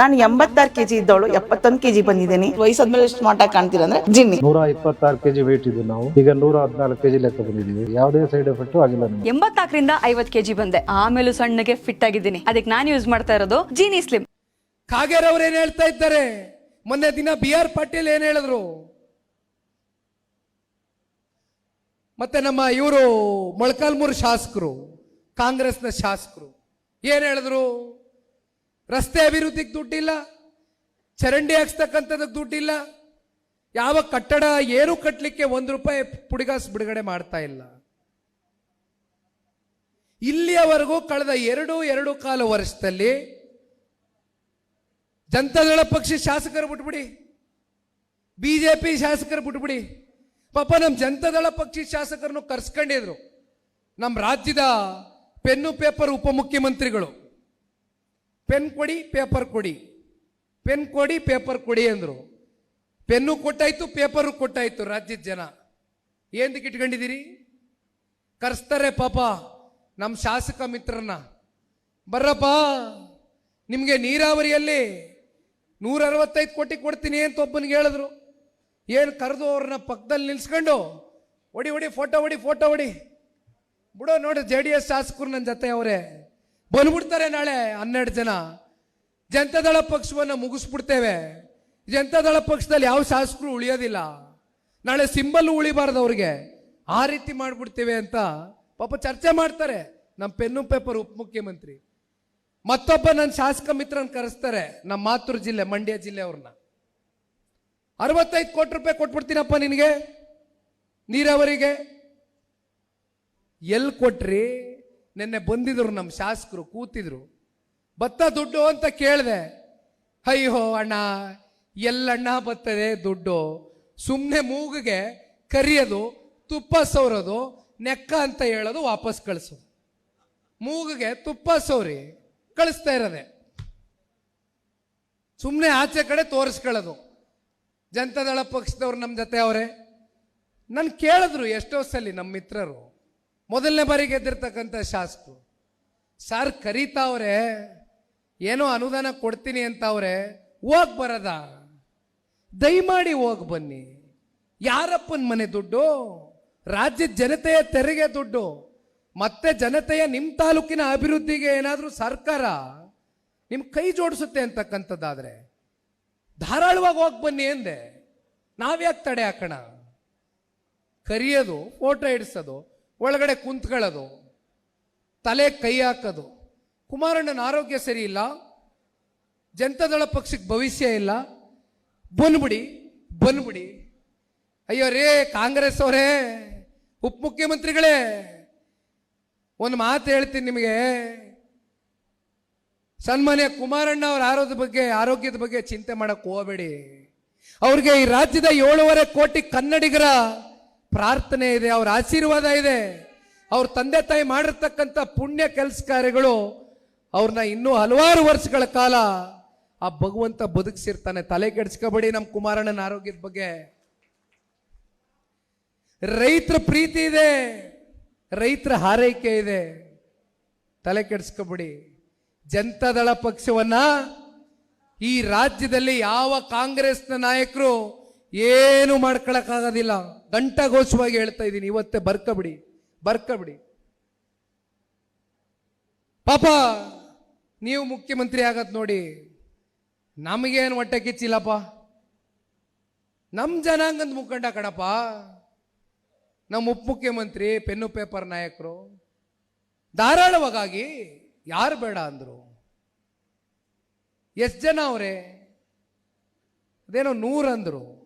ನಾನು ಎಂಬತ್ತಾರು ಕೆಜಿ ಇದ್ದವಳು ಎಪ್ಪತ್ತೊಂದು ಕೆಜಿ ಬಂದಿದ್ದೀನಿ. ವಯಸ್ಸಾದ್ಮೇಲೆ ಸ್ಮಾರ್ಟ್ ಆಗಿ ಕಾಣ್ತೀರ ಅಂದ್ರೆ ಜಿನ್ನಿ. ನೂರ ಇಪ್ಪತ್ತಾರು ಕೆಜಿ ವೇಟ್ ಇದ್ದು ನಾವು. ಈಗ ನೂರ ಹದಿನಾಲ್ಕು ಕೆಜಿ ಲೆಕ್ಕ ಬಂದಿದ್ದೀವಿ. ಯಾವುದೇ ಸೈಡ್ ಎಫೆಕ್ಟ್ ಆಗಿಲ್ಲ ನಮಗೆ. ಎಂಬತ್ನಾಲ್ಕರಿಂದ ಐವತ್ ಕೆಜಿ ಬಂದೆ. ಆಮೇಲೆ ಸಣ್ಣಗೆ ಫಿಟ್ ಆಗಿದ್ದೀನಿ. ಅದಕ್ಕೆ ನಾನು ಯೂಸ್ ಮಾಡ್ತಾ ಇರೋದು ಜೀನಿ ಸ್ಲಿಮ್ ಕಾಗೇರ್ ಅವ್ರು ಏನ್ ಹೇಳ್ತಾ ಇದ್ದಾರೆ? ಮೊನ್ನೆ ದಿನ ಬಿ ಆರ್ ಪಾಟೀಲ್ ಏನ್ ಹೇಳಿದ್ರು? ಮತ್ತೆ ನಮ್ಮ ಇವರು ಮೊಳಕಾಲ್ಮೂರು ಶಾಸಕರು ಕಾಂಗ್ರೆಸ್ನ ಶಾಸಕರು. ಏನ್ ಹೇಳಿದ್ರು? ರಸ್ತೆ ಅಭಿವೃದ್ಧಿಗೆ ದುಡ್ಡಿಲ್ಲ, ಚರಂಡಿ ಹಾಕ್ಸ್ತಕ್ಕಂಥದಕ್ಕೆ ದುಡ್ಡಿಲ್ಲ, ಯಾವ ಕಟ್ಟಡ ಏನು ಕಟ್ಟಲಿಕ್ಕೆ ಒಂದು ರೂಪಾಯಿ ಪುಡಿಗಾಸ್ ಬಿಡುಗಡೆ ಮಾಡ್ತಾ ಇಲ್ಲ. ಇಲ್ಲಿಯವರೆಗೂ ಕಳೆದ ಎರಡು ಎರಡು ಕಾಲ ವರ್ಷದಲ್ಲಿ ಜನತಾದಳ ಪಕ್ಷ ಶಾಸಕರು ಬಿಟ್ಬಿಡಿ, ಬಿಜೆಪಿ ಶಾಸಕರು ಬಿಟ್ಬಿಡಿ, ಪಾಪ ನಮ್ಮ ಜನತಾದಳ ಪಕ್ಷಿ ಶಾಸಕರನ್ನು ಕರ್ಸ್ಕೊಂಡಿದ್ರು. ನಮ್ಮ ರಾಜ್ಯದ ಪೆನ್ನು ಪೇಪರ್ ಉಪಮುಖ್ಯಮಂತ್ರಿಗಳು. ಪೆನ್ ಕೊಡಿ, ಪೇಪರ್ ಕೊಡಿ. ಪೆನ್ ಕೊಡಿ, ಪೇಪರ್ ಕೊಡಿ ಅಂದರು. ಪೆನ್ನು ಕೊಟ್ಟಾಯ್ತು, ಪೇಪರು ಕೊಟ್ಟಾಯ್ತು ರಾಜ್ಯದ ಜನ. ಏನಕ್ಕೆ ಇಟ್ಕೊಂಡಿದ್ದೀರಿ? ಕರೆಸ್ತಾರೆ ಪಾಪ ನಮ್ಮ ಶಾಸಕ ಮಿತ್ರರನ್ನ ಬರ್ರಪ್ಪ, ನಿಮಗೆ ನೀರಾವರಿಯಲ್ಲಿ ನೂರ ಅರವತ್ತೈದು ಕೋಟಿ ಕೊಡ್ತೀನಿ ಅಂತ ಒಬ್ಬನಿಗೆ ಹೇಳಿದ್ರು. ಏನು ಕರೆದು ಅವ್ರನ್ನ ಪಕ್ಕದಲ್ಲಿ ನಿಲ್ಸ್ಕೊಂಡು ಹೊಡಿ ಹೊಡಿ ಫೋಟೋ ಹೊಡಿ ಫೋಟೋ ಹೊಡಿ ಬಿಡೋ ನೋಡಿ ಜೆ ಡಿ ಎಸ್ ಶಾಸಕರು ನನ್ನ ಜೊತೆ ಅವರೇ. ಬಂದ್ಬಿಡ್ತಾರೆ ನಾಳೆ ಹನ್ನೆರಡು ಜನ. ಜನತಾದಳ ಪಕ್ಷವನ್ನು ಮುಗಿಸ್ಬಿಡ್ತೇವೆ. ಜನತಾದಳ ಪಕ್ಷದಲ್ಲಿ ಯಾವ ಶಾಸಕರು ಉಳಿಯೋದಿಲ್ಲ. ನಾಳೆ ಸಿಂಬಲ್ ಉಳಿಬಾರ್ದು ಅವ್ರಿಗೆ. ಆ ರೀತಿ ಮಾಡ್ಬಿಡ್ತೇವೆ ಅಂತ ಪಾಪ ಚರ್ಚೆ ಮಾಡ್ತಾರೆ ನಮ್ಮ ಪೆನ್ನು ಪೇಪರ್ ಉಪಮುಖ್ಯಮಂತ್ರಿ ಮತ್ತೊಬ್ಬ ನನ್ನ ಶಾಸಕ ಮಿತ್ರನ ಕರೆಸ್ತಾರೆ ನಮ್ಮ ಮಾತೃ ಜಿಲ್ಲೆ, ಮಂಡ್ಯ ಜಿಲ್ಲೆ ಅವ್ರನ್ನ. ಅರವತ್ತೈದು ಕೋಟಿ ರೂಪಾಯಿ ಕೊಟ್ಬಿಡ್ತೀನಪ್ಪ ನಿನಗೆ, ನೀರಾವರಿಗೆ. ಎಲ್ಲಿ ಕೊಟ್ರಿ? ನಿನ್ನೆ ಬಂದಿದ್ರು ನಮ್ಮ ಶಾಸಕರು, ಕೂತಿದ್ರು. ಭತ್ತ ದುಡ್ಡು ಅಂತ ಕೇಳಿದೆ. ಅಯ್ಯೋ ಅಣ್ಣ, ಎಲ್ಲಣ್ಣ ಬತ್ತದೆ ದುಡ್ಡು. ಸುಮ್ಮನೆ ಮೂಗಿಗೆ ಕರಿಯೋದು, ತುಪ್ಪ ಸೋರೋದು ನೆಕ್ಕ ಅಂತ ಹೇಳೋದು ವಾಪಸ್ ಕಳಿಸೋದು. ಮೂಗಿಗೆ ತುಪ್ಪ ಸೌರಿ ಕಳಿಸ್ತಾ ಇರೋದೆ. ಸುಮ್ಮನೆ ಆಚೆ ಕಡೆ ತೋರಿಸ್ಕೊಳ್ಳೋದು. ಜನತಾದಳ ಪಕ್ಷದವ್ರು ನಮ್ಮ ಜೊತೆ ಅವರೇ. ನಾನು ಕೇಳಿದ್ರು ಎಷ್ಟೋ ಸಲ ನಮ್ಮ ಮಿತ್ರರು. ಮೊದಲನೇ ಬಾರಿ ಗೆದ್ದಿರ್ತಕ್ಕಂಥ ಶಾಸಕರು ಸರ್ ಕರೀತಾವ್ರೆ ಏನೋ ಅನುದಾನ ಕೊಡ್ತೀನಿ ಅಂತ ಅವ್ರೆ, ಹೋಗ್ ಬರದ? ದಯಮಾಡಿ ಹೋಗ್ ಬನ್ನಿ. ಯಾರಪ್ಪನ ಮನೆ ದುಡ್ಡು? ರಾಜ್ಯದ ಜನತೆಯ ತೆರಿಗೆ ದುಡ್ಡು. ಮತ್ತೆ ಜನತೆಯ ನಿಮ್ಮ ತಾಲೂಕಿನ ಅಭಿವೃದ್ಧಿಗೆ ಏನಾದರೂ ಸರ್ಕಾರ ನಿಮ್ಮ ಕೈ ಜೋಡಿಸುತ್ತೆ ಅಂತಕ್ಕಂಥದ್ದಾದ್ರೆ, ಧಾರಾಳವಾಗಿ ಹೋಗಿ ಬನ್ನಿ ಎಂದೆ. ನಾವ್ಯಾಕೆ ತಡೆ ಹಾಕೋಣ? ಕರಿಯೋದು ಫೋಟೋ ಇಡಿಸೋದು ಒಳಗಡೆ ಕುಂತ್ಕೊಳ್ಳೋದು, ತಲೆ ಕೈ ಹಾಕೋದು. ಕುಮಾರಣ್ಣನ ಆರೋಗ್ಯ ಸರಿ ಇಲ್ಲ ಜನತಾದಳ ಪಕ್ಷಕ್ಕೆ ಭವಿಷ್ಯ ಇಲ್ಲ. ಬಂದ್ಬಿಡಿ ಬಂದ್ಬಿಡಿ ಅಯ್ಯೋ ರೇ, ಕಾಂಗ್ರೆಸ್ ಅವರೇ ಉಪಮುಖ್ಯಮಂತ್ರಿಗಳೇ ಒಂದು ಮಾತು ಹೇಳ್ತೀನಿ ನಿಮಗೆ. ಸನ್ಮಾನ್ಯ ಕುಮಾರಣ್ಣ ಅವರ ಆರೋಗ್ಯದ ಬಗ್ಗೆ ಆರೋಗ್ಯದ ಬಗ್ಗೆ ಚಿಂತೆ ಮಾಡಕ್ಕೆ ಹೋಗಬೇಡಿ. ಅವ್ರಿಗೆ ಈ ರಾಜ್ಯದ ಏಳೂವರೆ ಕೋಟಿ ಕನ್ನಡಿಗರ ಪ್ರಾರ್ಥನೆ ಇದೆ, ಅವ್ರ ಆಶೀರ್ವಾದ ಇದೆ. ಅವ್ರ ತಂದೆ ತಾಯಿ ಮಾಡಿರ್ತಕ್ಕಂಥ ಪುಣ್ಯ ಕೆಲಸ ಕಾರ್ಯಗಳು ಅವ್ರನ್ನ ಇನ್ನೂ ಹಲವಾರು ವರ್ಷಗಳ ಕಾಲ ಆ ಭಗವಂತ ಬದುಕಿಸಿರ್ತಾನೆ. ತಲೆ ಕೆಡಿಸ್ಕೋಬೇಡಿ ನಮ್ಮ ಕುಮಾರಣ್ಣನ ಆರೋಗ್ಯದ ಬಗ್ಗೆ. ರೈತರ ಪ್ರೀತಿ ಇದೆ, ರೈತರ ಹಾರೈಕೆ ಇದೆ. ತಲೆ ಕೆಡಿಸ್ಕೋಬೇಡಿ. ಜನತಾದಳ ಪಕ್ಷವನ್ನ ಈ ರಾಜ್ಯದಲ್ಲಿ ಯಾವ ಕಾಂಗ್ರೆಸ್ನ ನಾಯಕರು ಏನು ಮಾಡ್ಕೊಳಕ್ಕಾಗೋದಿಲ್ಲ. ಗಂಟಘೋಷವಾಗಿ ಹೇಳ್ತಾ ಇದ್ದೀನಿ, ಇವತ್ತೇ ಬರ್ಕಬಿಡಿ ಬರ್ಕಬಿಡಿ. ಪಾಪ, ನೀವು ಮುಖ್ಯಮಂತ್ರಿ ಆಗತ್ ನೋಡಿ, ನಮಗೇನು ಹೊಟ್ಟೆ ಕಿಚ್ಚಿಲ್ಲಪ್ಪ? ನಮ್ಮ ಜನಾಂಗದ ಮುಖಂಡ ಕಣಪ್ಪ ನಮ್ಮ ಉಪಮುಖ್ಯಮಂತ್ರಿ ಪೆನ್ನು ಪೇಪರ್ ನಾಯಕರು, ಧಾರಾಳವಾಗಿ ಯಾರು ಬೇಡ ಅಂದರು. ಎಷ್ಟು ಜನ ಅವರೇ, ಅದೇನೋ ನೂರಂದರು